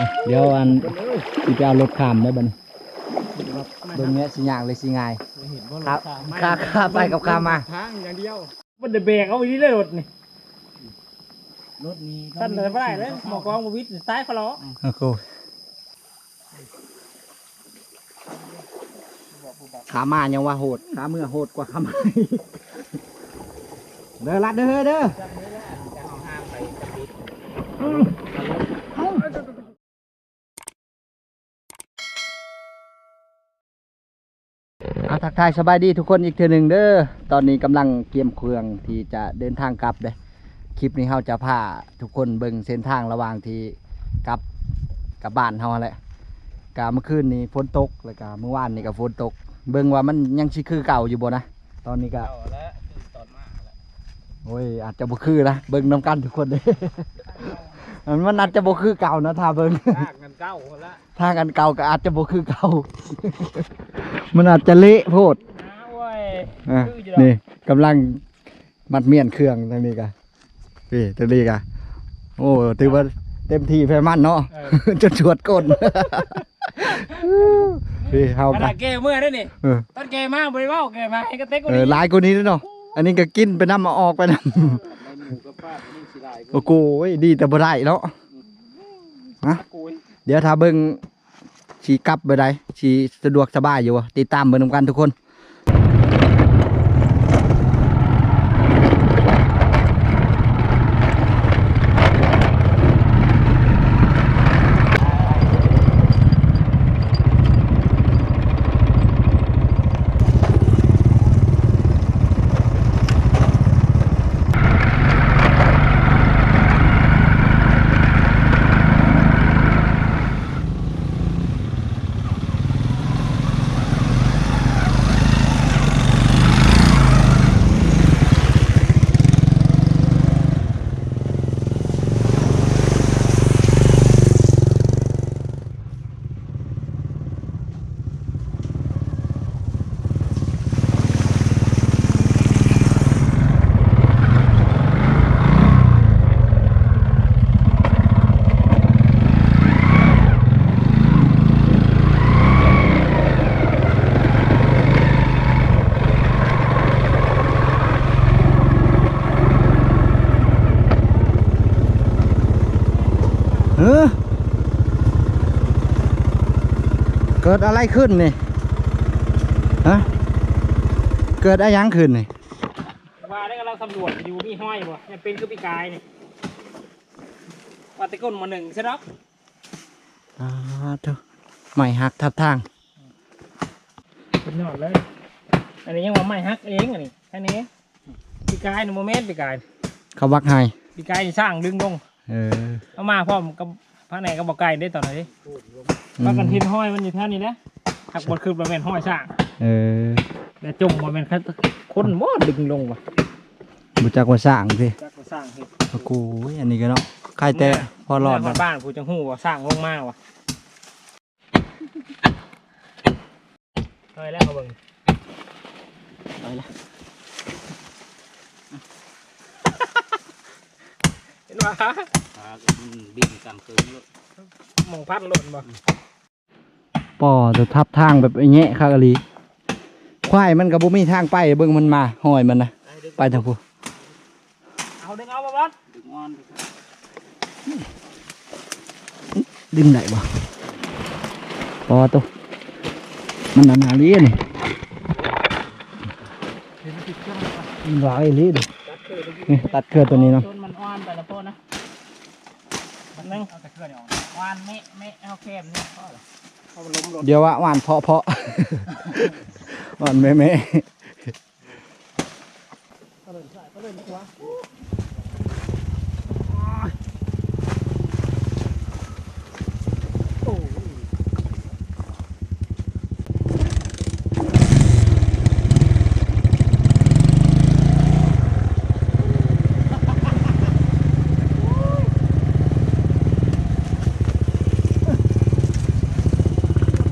อะเดี๋ยวอันสิไปเอารถข้ามได้บัดนี้เบิ่งเนี้ยสิยากเลยสิง่ายเห็นว่าครับค่าค่าไปกับค่ามาทางอย่างเดียว มันเดเบรกเอาอีนี่เลยรถนี่รถนี้สั้นเลยไม่ได้เลยหมอกองมาวิทย์ซ้ายเขาล้อโอ้โหขามายังว่าโหดขาเมื่อโหดกว่าขามาเด้อลัดเด้อเด้อเอา ทักทายสบายดีทุกคนอีกเทื่อหนึ่งเด้อ ตอนนี้กำลังเตรียมเครื่องที่จะเดินทางกลับเด้อคลิปนี้เราจะพาทุกคนเบิ่งเส้นทางระหว่างที่กลับกลับบ้านเฮาแหละกาเมื่อคืนนี้ฝนตกแล้วก็เมื่อวานนี้ก็ฝนตก เบิ่งว่ามันยังสิคือเก่าอยู่บ่นะ ตอนนี้ก็เอาแล้วตอนมาแล้วโอ้ยอาจจะบ่คือนะเบิ่งน้ำกันทุกคนเด้ มันอาจจะบ่คือเก่านะถ้าเบิ่งลากกันเก้าคนละทางอันเก่าก็อาจจะบ่คือเก่า มันอาจจะเละโพดน้าเว้ยอะคืออยู่ดอกนี่กำลังมัดเมียนเครื่องทางนี้กะนี่ทางนี้กะโอ้ถือว่าเต็มที่ไฟมันเนาะเออจนชวดก้นนี่เฮาขกันาดแกเมื่อได้นี่เออตอนแกมาบริวารแกมาให้กระเต็กก็เอดีอหลายกว่านี้ด้วยเนาะอันนี้ก็กินไปน้ำมาออกไปน้หมูกับป้านี่สิได้ำ โอ้โหดีแต่บ่ได้เนาะฮะเดี๋ยวถ้าเบิ่งชีกลับไปได้ชีสะดวกสบายอยู่บ่ติดตามเบิ่งนำกันทุกคน กิดอะไรขึ้นนี่ฮะเกิดอะไรยังขึ้นนี่ว่าได้กำลังสำรวจอยู่มีห้อยบ่เนี่ยเป็นคือปีกายนี่ว่าแตะก้นมาหนึ่งใช่ไหมอ่าเถอะไม่หักทับทางเป็นยอดเลย อันนี้ยังว่าไม่ฮักเองอันนี้แค่นี้ปีกายหนึ่งโมเมนต์ปีกายเขาวักให้ปีกายนี่สร้างดึงลงเออเอามาพร้อมกับ พระแหนกระบอกไก่ได้ตอนไหนดิอืมพากันทินห้อยมันอยู่แท่นี้นะหักบดคือบริเวณห้อยสร้างเออแต่จมบริเวณคนมอดึงลงว่ะบุจักว่าสร้างสิจักก็สร้างเห็ดโอ้โหอันนี้ก็เนาะใครแต่พอรอดเมื่นะบ้านผู้จังหูว่าสร้างลงมาว่ะเฮ้ยแล้วเขาเบิ่งไปละ เห็นว่าบินกลางคืนเลยมองพัดหล่นบ่ป่อจะทับทางแบบไอ้แงะคากะลีควายมันกับบุมีทางไปเบิ่งมันมาห้อยมันนะไปทางผู้เอาดึงเอาบ่บอสดึงอ้อนดึงได้บ่ป่อตัวมันหนาๆลีนี่มันหลายลีดิตัดเกลือ นี่ตัดเครือตัวนี้เนาะจนมันอ่อนไปแล้วพ่อนะมันนึงเอาแต่เกลือเดี๋ยวอ่อนเมะเมะเอาแคมนี่พ่อเหรอเอามันล้มหล่นเดี๋ยวว่าหวานเพาะเพาะหวานแม่แม่ก็เลยใส่ก็เลยดีกว่าโอ้ย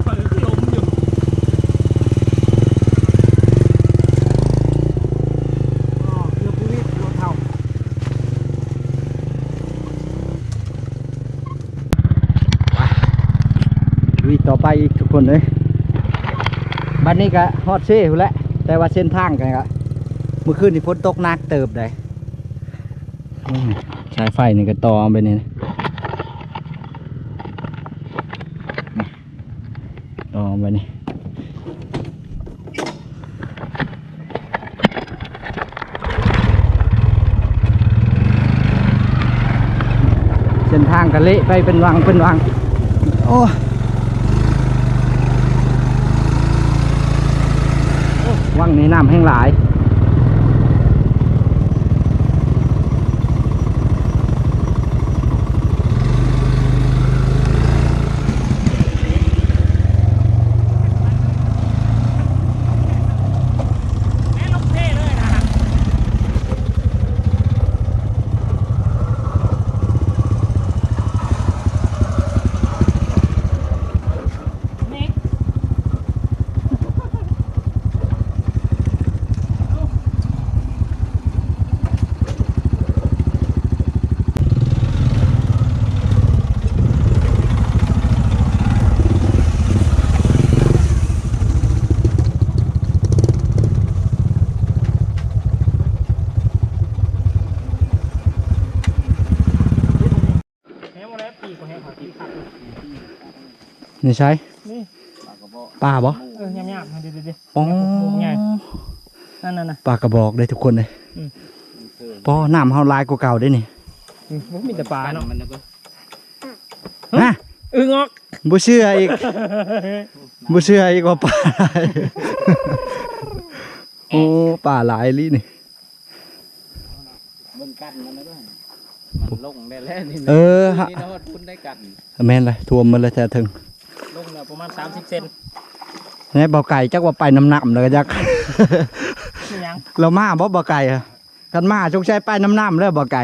ข่อยก็ล้มอยู่ อ๋อเรือผู้วิทย์รถเท่า ลุยต่อไปอีกทุก คนเลยบัดนี้ก็ฮอดเซ่อยู่แล้วแต่ว่าเส้นทางกันก็เมื่อคืนนี่ฝนตกหนักเติบได้อืมสายไฟนี่ก็ต่อไปนี่นะต่อไปนี่เส้นทางก็เละไปเป็นวังเป็นวังโอ้ ว่างนี้น้ำแห้งหลาย แม่ลงเท่เลยนะนี่ แม่หมดแล้วปีกว่าแห้งขอปีกขาดเลย นี่ใช่นี่ปลาบ่เออยำยำๆเดี๋ยวเดี๋ยวเดี๋ยวป้องใหญ่นั่นน่ะนะปลากระบอกได้ทุกคนเลยอืมป้อน้ำเฮาลายกว่าเก่าได้นี่อืมมันมีแต่ปลาเนาะมันนะก็นะอึ้งออกบ่เชื่ออีกบ่เชื่ออีกว่าปลาหลายโอ้ปลาหลายลีนี่เบิ่งกันมันนะด้วยมันลงได้แล้วนี่เออฮะนี่นะฮอดพุ่นได้กันแม่นเลยท่วมมันเลยแต่ถึงลงเนี่ย ประมาณ30เซนนี่เบาไก่จักว่าไปน้ำหนักเลยจักนี่ยังเรามาบ่บ่ไก่อะกันมาจงใช้ไปน้ำน้ำแล้วบ่ไก่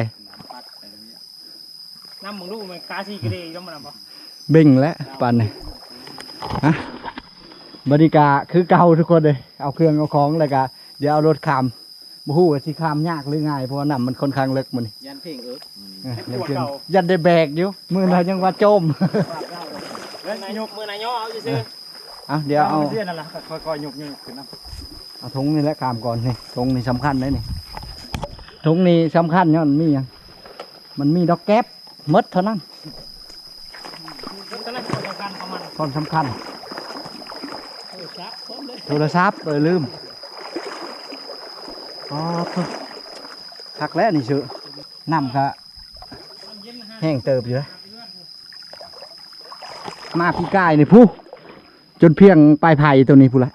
ปัดอะไรเงี้ยน้ำมึงดูมันกาซีกระเดยต้องมาหนำปะเบ่งแล้วปันนี่ฮะบรรยากาคือเก่าทุกคนเลยเอาเครื่องเอาของแล้วก็เดี๋ยวเอารถขามบ่ฮู้ว่าสิขามยากหรือง่ายเพราะว่าน้ำมันค่อนข้างเลึกมันยันเพ่งเอิบเออยังเพียงยันได้แบกอยู่มือเรายังว่าจม เฮ้ยนายกมือนายกเอาจะซื้อเอาเดี๋ยวเอาเสื้อนั่นแหละค่อยๆยกยกขึ้นนะเอาถุงนี่แหละขามก่อนนี่ถุงนี่สำคัญเลยนี่ถุงนี่สำคัญเนี่ยมันมีหยังมันมีดอกแก๊บหมดเท่านั้นก็นั่นตัวกันของมันความสำคัญเออครับพร้อมเลยโทรศัพท์เออลืมอ๋อโถ่คักแล้วนี่ซื้อน้ำก็น้ำเย็นนะฮะแห้งเติบอยู่เลย มาพี่กายนี่ผู้จนเพียงปลายไผ่ตัวนี้ผู้ละ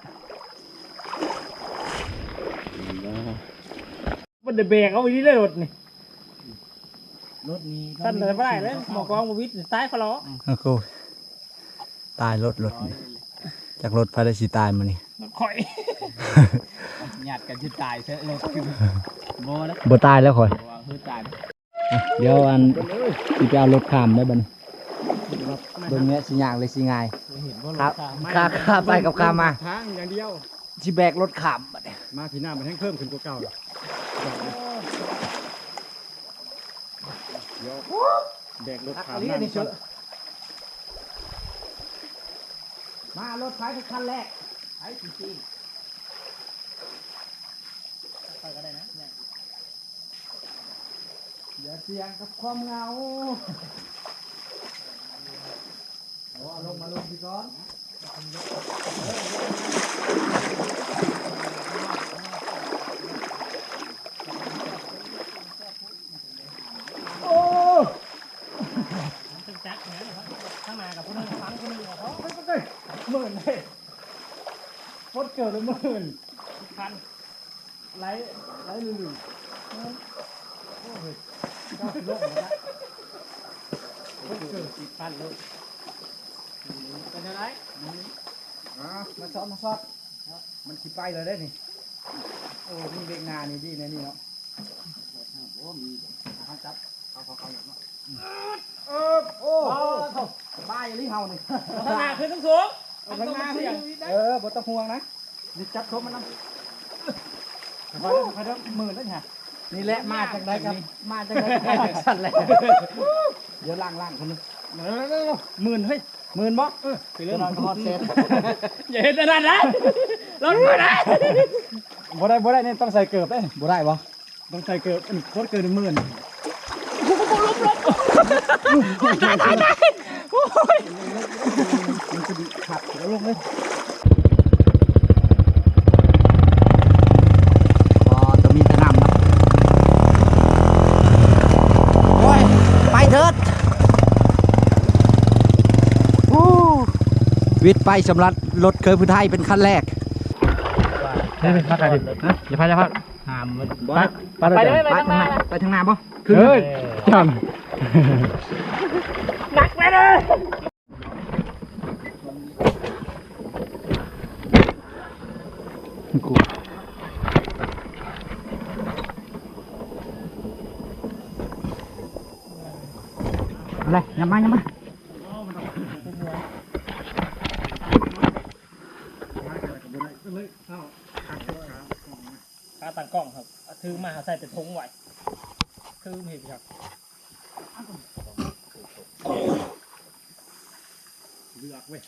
มันเดเบรกเอาไว้ที่เลยรถนี่รถนี้ท่านเลยไม่ได้เลยหมอกองมาวิทย์ใต้เขาล้อโอ้โหตายรถรถนี่จากรถไฟได้สีตายมานี่ข่อยหยาดกันจะตายเสียเลยโบนะบ่ตายแล้วค่อยว่าคือตายอะเดี๋ยวอันสิไปเอารถข้ามได้บัดน เบิ่งเนี้ยสิยากเลยสิง่าย เห็นว่าครับค่าค่าไปกับค่ามา ทางอย่างเดียว สิแบกรถข้ามบัดนี้มาพี่หน้ามันแห้งเพิ่มขึ้นกว่าเก่าเดี๋ยวแบกรถทักขามอันนี้น้ำนี่เชอะมารถไฟเป็นคันแรกไอ้จริงไปก็ได้นะเนี่ยๆอย่าเสี่ยงกับความเหงา เอาเอาลงมาลงพี่ก่อนโอ้ตึกจักเนี่ยข้างหน้ากับผู้นึงฟังผู้นึงเขาเฮ้ยเฮ้ยหมื่นเลยฟดเกิดเลยหมื่นพันไหลไหลลืมโอ้ยเก้าสิบโลแล้วเกิดสิบพันเลย เป็นอะไรอะมาซ้อมมาซ้อมมันขี่ไปเลยได้นี่โอ้นี่เบรกหนานี่ดีนะนี่เนาะโอ้มีเอาจับเอาเขาเขาอย่างเนาะเออโอ้โหสบายเลยเฮานี่ข้างหน้าขึ้นสูงเอาข้างหน้าเสียงเออบ่ต้องห่วงนะนี่จับทบมันนะคอยเด้อคอยเด้อหมื่นแล้วไงนี่แหละมาจากไหนครับมาจากไหนจากสั่นเลยเดี๋ยวล่างล่างคนนึงเร็วๆๆหมื่นเฮ้ย หมื่นบ่ไปเรื่องนอนก็ฮอดเซนอย่าเห็นอันนั้นนะรถมาได้บ่ได้บ่ได้เนี่ยต้องใส่เกือบเด้บ่ได้บ่ต้องใส่เกือบอันโคตรเกินหมื่นขับแล้วลงเลยอ๋อจะมีสนามนะโอ้ย ไปเถิดอู้ วิทย์ไปสำหรับรถเคยพื้นไทยเป็นคันแรกได้เป็นพักอะไรดินะอย่าพักอย่าพักหามมันไปไปเลยไปทางหน้าไปทางหน้าป่ะเฮ้ยจำหนักไปเลยกูอะไรยำมายังมาขาตั้งกล้อง ครับเอาถือมาใส่แต่ทงไว้คือเห็นครับเลือกเว้ย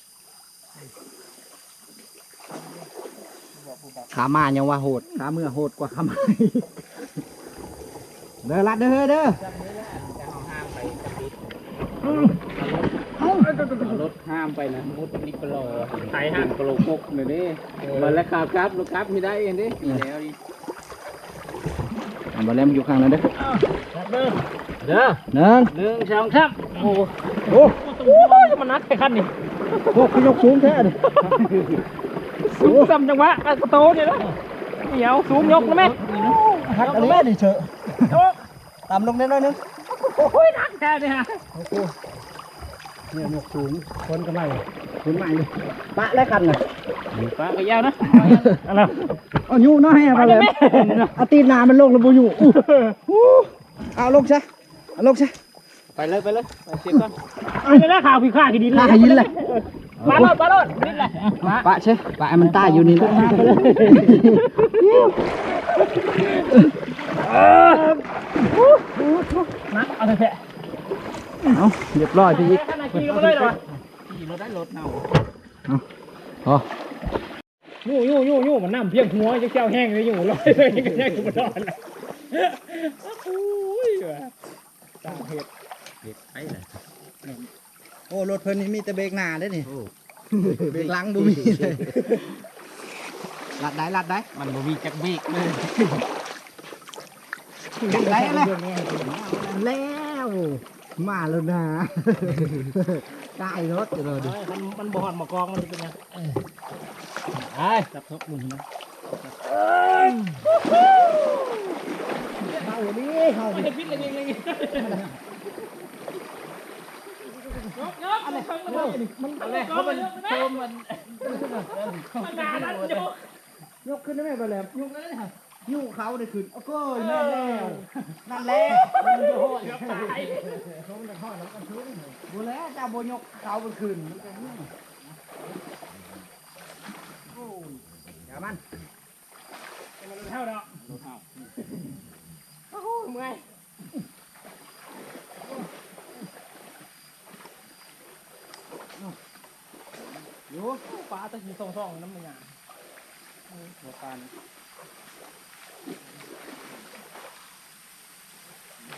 บอกผู้บอกขามายังว่าโหดขาเมื่อโหดกว่าขามาเด้อรัดเด้อเฮ้ยเด้อจะเอาห้ามไปกระติดเอารถห้ามไปนะมุดนิโคโลไทยฮะกินโคโลกกหน่อยดิมันแล้วครับครับลูกครับไม่ได้เองดิปีแล้วดิอัน บอลเล่มอยู่ข้างนั้นเด้อเด้อเด้อหนึ่งหนึ่งสองสามโอ้โหโอ้มันนัดไปขั้นนี่โหขยกสูงแท้ดิสูงซ้ำจังหวะกระโตเนี่ยนะเหนียวสูงยกนะแม่หักอันนี้ดิเชอะตามลงนิดหน่อยนึงโอ้ยนักแท้เนี่ยเนี่ยหมวกสูงคนก็ไม่คุณใหม่ดิปะแล้วกันนะฟ้าก็ยาวนะอะไรเอาอยู่น้อยให้มาเลยเอาตีนนามันลงแล้วบูอยู่เอาลงซะเอาลงซะไปเลยไปเลยไปเช็คก่อนเอาจะได้ข่าวพี่ข้ากี่ดินข้าให้ยินเลยมาโลดมาโลดนิดเลยปะใช่ปะมันตายอยู่นี่นะนักเอาเถอะเอาเรียบร้อยพี่อีก ขนาดขี่ก็ไม่ได้หรอขี่รถได้รถเน่าอ๋อยู่ยู่ยู่ยู่มันน้ำเพียงหัวจะเจ้าแห้งเลยอยู่ลอยเลยก็แห้งอยู่บนดอนเลยโอ้ยตาเห็ดไอ้เลยโอ้รถเพิ่นนี่มีแต่เบรกหน้าได้นี่เบรกหลังบ่มีเลยลัดได้ลัดได้ มันบ่มีจักเบรกเลยได้แล้วแล้ว มาแล้วนะใกล้รถเลยดิมันมันบอดมากองมันเป็นยังไอ้จับทบมุนนะเข้าดิเข้าไม่ดิได้พิษอะไรยังไงยกยกอะไรมันอะไรเขาเป็นโชมมันมันนานนั้นยกยกขึ้นได้ไหมบ่แหลมยกได้ฮะ ยิ้วเขาได้ขึ้นโอ้ก้ยแม่นแล้วนั่นแหละมันโยนยกตายบ่แล้วเจ้าบ่ยกเขามันขึ้นมันก็นี่โอ้ยอย่ามันเท่าดอกเท่าโอ้โหเมื่อยอยู่ปลาตะกี้ส่องๆน้ำมันอะหัวปลา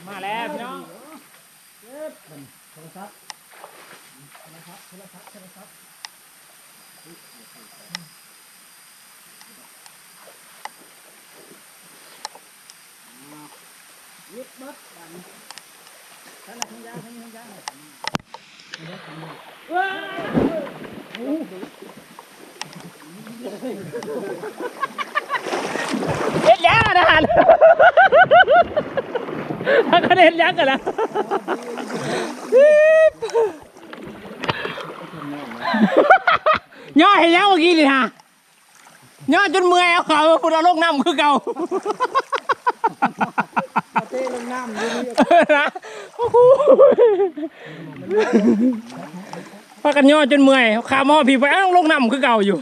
มาแล้วพี่น้องเฮ็ดยังอะนะฮะ ถ้าก็เฮ็ดยังกันละย่อเห็นยังเมื่อกี้นี่ฮะย่อจนเมื่อยเอาเขาคุณเอาลงน้ำคือเก่าเต้ลงน้ำนะพากันย่อจนเมื่อยขาหมอผีไปอ้างลงน้ำคือเก่าอยู่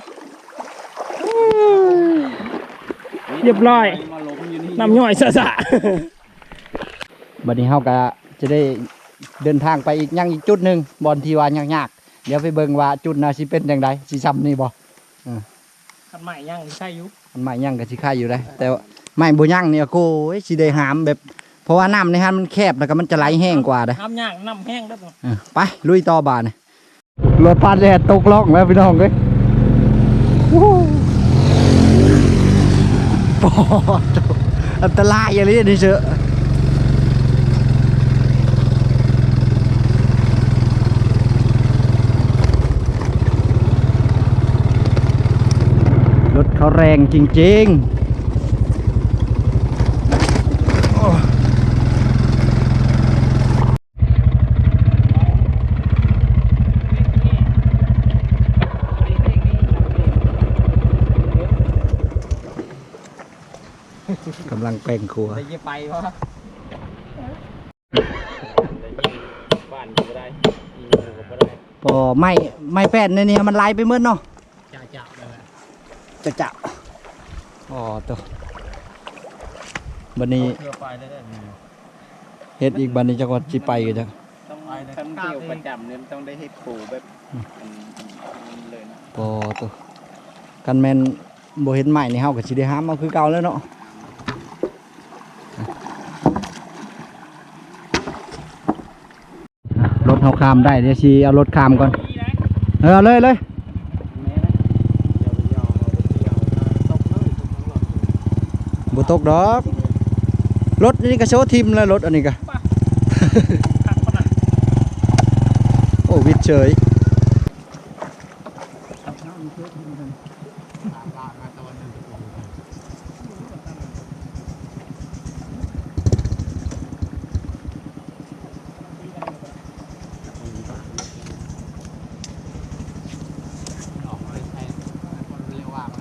เรียบร้อยน้ำย่อยสะสะ บัดนี้เฮาก็จะได้เดินทางไปอีกยังอีกจุดหนึ่งบอลที่ว่ายากเดี๋ยวไปเบิ่งว่าจุดน่ะสิเป็นจังไดสิซ้ำนี่บ่ขันใหม่ย่างใช่อยุมันใหม่ยังก็สิค่ายอยู่ได้แต่ว่าใหม่บ่ยังเนี่ยโอ้ยสิได้หามแบบเพราะว่าน้ำในหันมันแคบแล้วก็มันจะไหลแห้งกว่าเด้อน้ำย่างน้ำแห้งได้ปะเออไปลุยต่อบาดนี่รถพัดแดดตกล่องแล้วพี่น้องเอ้ยโอ้โหปอดอันตรายอย่างนี้นี่เชอะ เขาแรงจริงๆโอ้กำลังแปลงครัวได้ยี่ไปวะบ้านก็ได้อีหมูก็ได้พอไม่ไม่แป้นในนี้มันไหลไปเมื่อเนาะจ่าจ่าเลย จะจะอ๋อตัวบันนี้เพื่อไปได้ได้เฮ็ดอีกบันนี้จังหวัดจิไปกันจ้ะต้องไปคันเที่ยวประจำเนี่ยมันต้องได้เฮ็ดปูแบบมันมันเลยนะพอตัวกันแมนบ่เห็นใหม่นี่เฮาก็สิได้หามเอาคือเก่าแล้วเนาะอะรถเฮาข้ามได้เดี๋ยวสิเอารถข้ามก่อนนี่นะเออเอาเลยเลย แม่นะเดี๋ยวไปยาวเอาไปเที่ยวตกเลยตกทั้งหมด บ่ตกดอก รถนี่ก็โชว์ทิมแล้วรถอันนี้ก็ โอ้วิดเฉย ออกมาใช้คนเรียกว่าอะไร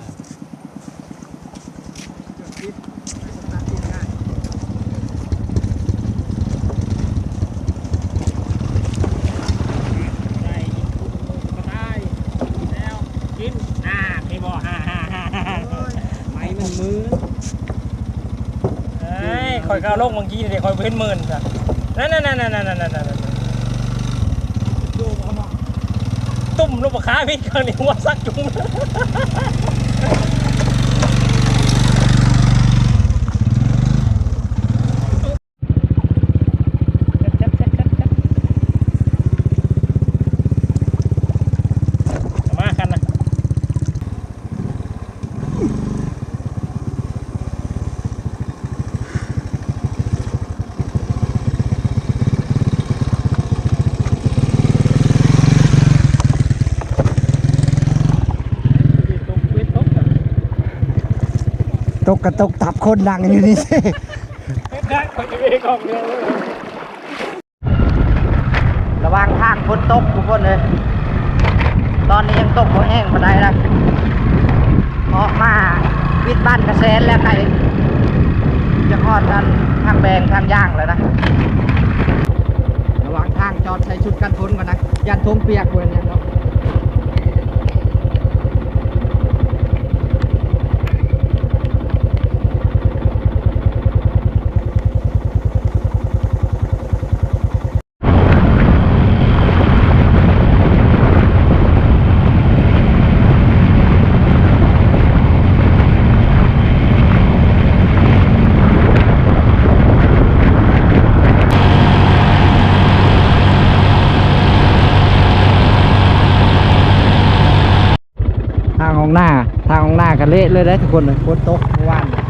ได้ก็ได้แล้วกินอ่าพี่บอกฮ่าฮ่าฮ่าฮ่า ไื้นไอ้คอยเข้าลงบางทีเด็กคอยเว้นหมื่นจ้ะนั่นนั่นนั่นนั่นนั่นนั่นนั่นตุ่มลูกค้าพี่คยนี้ว่าซักจุ้ง มากันนะ ต กระตกตับคนดังอยู่นี่สิคนจะไม่กองเรือระวังทางฝนตกทุกคนเลย ตอนนี้ยังตกบ่แห้งมาได้นะออกมาวิดบ้านกระแสนแล้วใครจะทอดกันทางแบงทางย่างเลยนะ ระวังทางจอดใส่ชุดกันฝนก่อนนะยันทงเปียกเลยเนี่ยเนาะ ทางของหน้า ทางของหน้า กันเละเลยได้ทุกคนเลยฝนตกเมื่อวานเนี่ย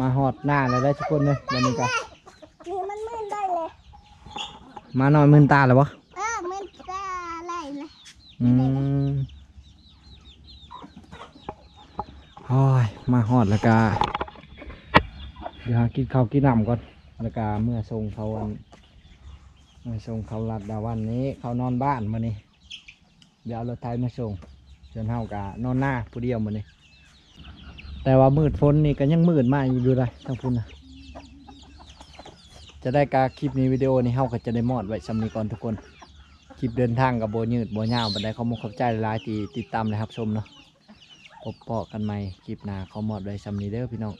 มาหอดหน้าเลยได้ ทุกคนเลยวันนี้กันนี่มันมื่นได้เลยมานอนมืนตาเลยวะเออมื่นก็อะไรเลยอืมโอ้ยมาหอดแล้วก็เดี๋ยวหากินข้าวกินน้ำก่อนแล้วก็เมื่อทรงเขาอันมาส่งเขาลัดดาวันนี้ เขานอนบ้านมานี่เดี๋ยวเอารถไทยมาส่งจนเฮากะนอนหน้าผู้เดียวมานี่แต่ว่ามืดฝนนี่ก็ยังมืดมากอยู่ดูเลยทั้งพุ่นนะ จะได้กาคลิปนี้วิดีโอนี้เฮาก็จะได้มอดไว้สำนีก่อนทุกคน คลิปเดินทางกับโบยืดโบยาวบันไดเขามุกเข้าใจหลายๆที่ติดตามเละรับชมเนาะพบปะกันใหม่คลิปหน้าเขามอดไว้สำนีเด้อพี่น้อง